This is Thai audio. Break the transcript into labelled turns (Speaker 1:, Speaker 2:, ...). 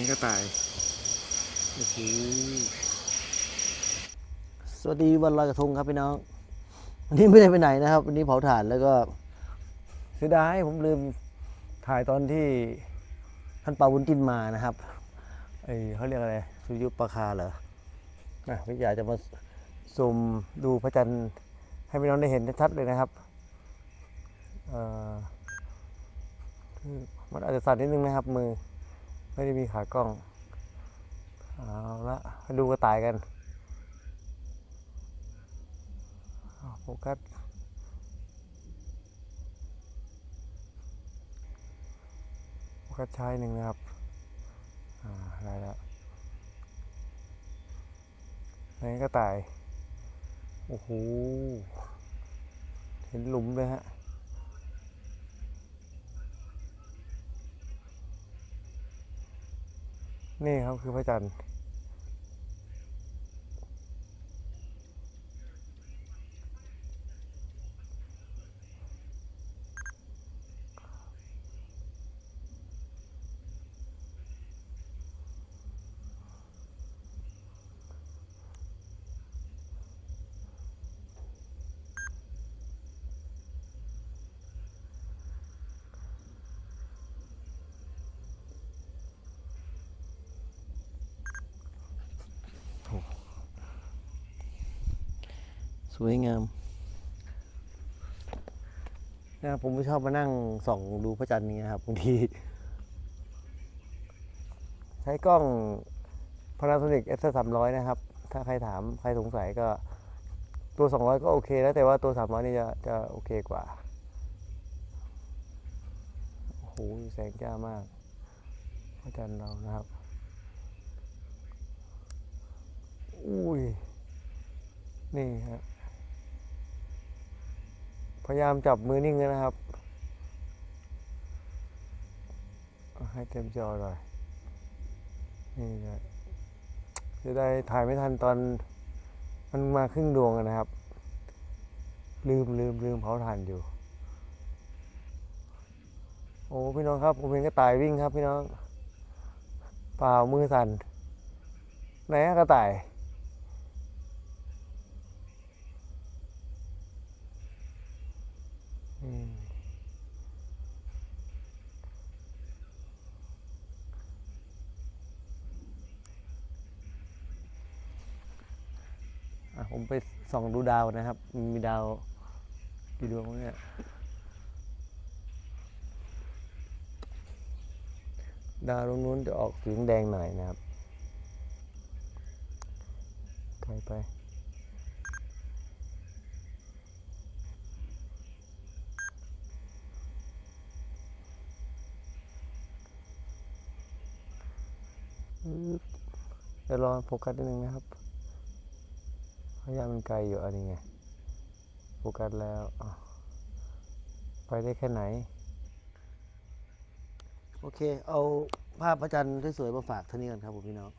Speaker 1: นี่ก็ตายโอ้โห
Speaker 2: สวัสดีวันลอยกระทงครับพี่น้อง วันนี้ไม่ได้ไปไหนนะครับ วันนี้เผาถ่านแล้วก็เสียดายผมลืมถ่ายตอนที่ท่านปาวุ้นจินมานะครับไอเขาเรียกอะไรสุยุปราคาเหรอนะพี่อยากจะมาซูมดูพระจันทร์ให้พี่น้องได้เห็นชัดเลยนะครับเออมันอาจจะสั่นนิดนึงนะครับมือ ไม่ได้มีขากล้อง เอาละมาดูกระต่ายกันโฟกัสโฟกัสชายหนึ่งนะครับ อ่า ได้แล้วไหนก็ตาย โอ้โห เห็นหลุมเลยฮะ นี่ครับคือพระจันทร์ วยงาม นะผมไม่ชอบมานั่งส่องดูพระจันทร์นี้นะครับบางที ใช้กล้อง Panasonic S 3 0 0นะครับ ถ้าใครถามใครสงสัยก็ตัว 200 ก็โอเคแล้ว แต่ว่าตัว 300 นี่จะจะโอเคกว่า โอ้โห แสงจ้ามากพระจันทร์เรานะครับ อุ้ย นี่ฮะ พยายามจับมือนิ่งนะครับ ให้เต็มจอหน่อยนี่นะจะได้ถ่ายไม่ทันตอนมันมาครึ่งดวงนะครับ ลืมลืมลืมเผาถ่านอยู่ โอ้พี่น้องครับผมเห็นกระต่ายวิ่งครับพี่น้องเปล่ามือสั่นไหนกระต่าย ผมไปส่องดูดาวนะครับ มีดาวกี่ดวงเนี่ยดาวตรงนู้นจะออกสีแดงหน่อยนะครับไปไปเดี๋ยวรอโฟกัสนิดนึงนะครับ พยายามันไกลอยู่อันนี้ไงโฟกัสแล้ว ไปได้แค่ไหน โอเค เอาภาพพระจันทร์สวยๆมาฝากท่านี้กันครับผมพี่น้อง